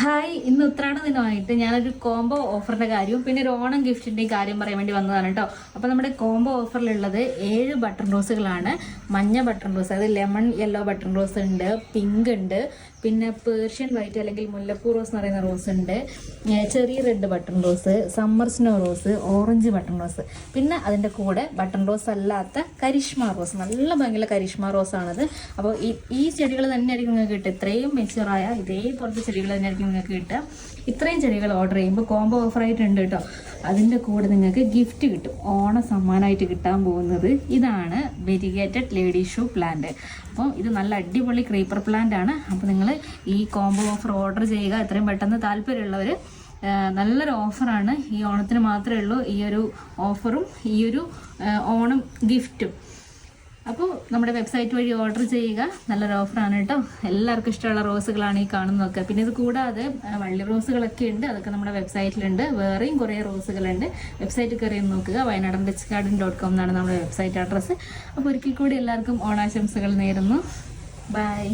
Hi ഇന്ന് ഉത്രാട ദിനമായിട്ട് ഞാനൊരു combo ഓഫറിന്റെ കാര്യവും പിന്നെ ഒരു ഓണം ഗിഫ്റ്റിന്റെയും കാര്യം പറയാൻ വേണ്ടി വന്നതാണ് കേട്ടോ അപ്പൊ നമ്മുടെ കോംബോ ഓഫറിലുള്ളത് ഏഴ് ബട്ടൺ റോസുകളാണ് മഞ്ഞ ബട്ടൺ റോസ് അതായത് ലെമൺ യെല്ലോ ബട്ടൺ റോസ് ഉണ്ട് പിങ്ക് ഉണ്ട് പിന്നെ പേർഷ്യൻ വൈറ്റ് അല്ലെങ്കിൽ മുല്ലപ്പൂ റോസ് എന്ന് പറയുന്ന റോസ് ഉണ്ട് ചെറിയ red button rose summer snow rose orange button rose പിന്നെ അതിന്റെ കൂടെ ബട്ടൺ റോസ് അല്ലാത്ത കരിഷ്മ റോസ് നല്ല ഭംഗിയുള്ള കരിഷ്മ റോസ് ആണത്. അപ്പോൾ ഈ ഈ ചെടികൾ തന്നെ ആയിരിക്കും നിങ്ങൾക്ക് കിട്ടും ഇത്രയും മെച്ചുറായ ഇതേപോലത്തെ ചെടികൾ തന്നെ ആയിരിക്കും നിങ്ങൾക്ക് കിട്ടുക ഇത്രയും ചെടികൾ ഓർഡർ ചെയ്യുമ്പോൾ കോംബോ ഓഫർ ആയിട്ടുണ്ട് കേട്ടോ. അതിന്റെ കൂടെ നിങ്ങൾക്ക് ഗിഫ്റ്റ് കിട്ടും. ഓണ സമ്മാനമായിട്ട് കിട്ടാൻ പോകുന്നത് ഇതാണ് വെരിഗേറ്റഡ് ലേഡി ഷൂ പ്ലാന്റ് അപ്പോൾ ഇത് നല്ല അടിപൊളി ക്രീപ്പർ പ്ലാന്റ് ആണ്. അപ്പോൾ നിങ്ങൾ ഈ കോംബോ ഓഫർ ഓർഡർ ചെയ്യുക. എത്രയും പെട്ടെന്ന് താല്പര്യമുള്ളവർ നല്ലൊരു ഓഫറാണ് ഈ ഓണത്തിന് മാത്രമേ ഉള്ളൂ. ഈ ഒരു ഓഫറും ഈ ഒരു ഓണം ഗിഫ്റ്റും അപ്പോൾ നമ്മുടെ വെബ്സൈറ്റ് വഴി ഓർഡർ ചെയ്യുക. നല്ലൊരു ഓഫറാണ് കേട്ടോ. എല്ലാവർക്കും ഇഷ്ടമുള്ള റോസുകളാണ് ഈ കാണുന്നതൊക്കെ. പിന്നെ ഇത് കൂടാതെ വള്ളി റോസുകളൊക്കെ ഉണ്ട്. അതൊക്കെ നമ്മുടെ വെബ്സൈറ്റിലുണ്ട്. വേറെയും കുറേ റോസുകളുണ്ട്. വെബ്സൈറ്റ് കയറി നോക്കുക. വയനാടൻ റിച്ച് ഗാർഡൻ ഡോട്ട് കോം എന്നാണ് നമ്മുടെ വെബ്സൈറ്റ് അഡ്രസ്സ്. അപ്പോൾ ഒരിക്കൽ കൂടി എല്ലാവർക്കും ഓണാശംസകൾ നേരുന്നു. ബൈ.